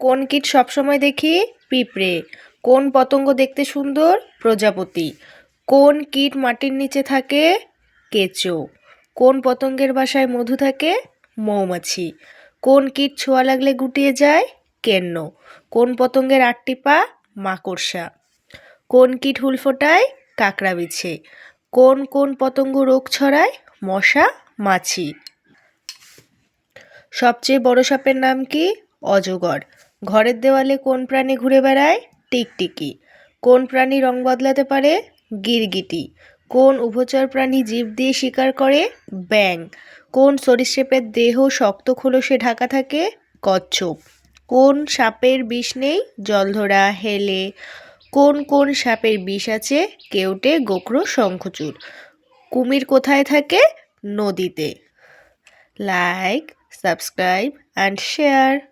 কোন কীট সবসময় দেখি? পিঁপড়ে। কোন পতঙ্গ দেখতে সুন্দর? প্রজাপতি। কোন কীট মাটির নিচে থাকে? কেঁচো। কোন পতঙ্গের বাসায় মধু থাকে? মৌমাছি। কোন কীট ছোঁয়া লাগলে গুটিয়ে যায়? কেন্ন। কোন পতঙ্গের আটটি পা মাকড়সা। কোন কীট হুল ফোটায়? কাঁকড়া বিছে। কোন কোন পতঙ্গ রোগ ছড়ায়? মশা, মাছি। সবচেয়ে বড় সাপের নাম কি? অজগর। ঘরের দেওয়ালে কোন প্রাণী ঘুরে বেড়ায়? টিকটিকি। কোন প্রাণী রং বদলাতে পারে? গিরগিটি। কোন উভচর প্রাণী জীব দিয়ে শিকার করে? ব্যাং কোন সরীসৃপের দেহ শক্ত খোলসে ঢাকা থাকে? কচ্ছপ। কোন সাপের বিষ নেই? জলধরা, হেলে। কোন কোন সাপের বিষ আছে? কেউটে, গোকরো শঙ্খচূড় কুমির কোথায় থাকে? নদীতে। Like, subscribe, and share.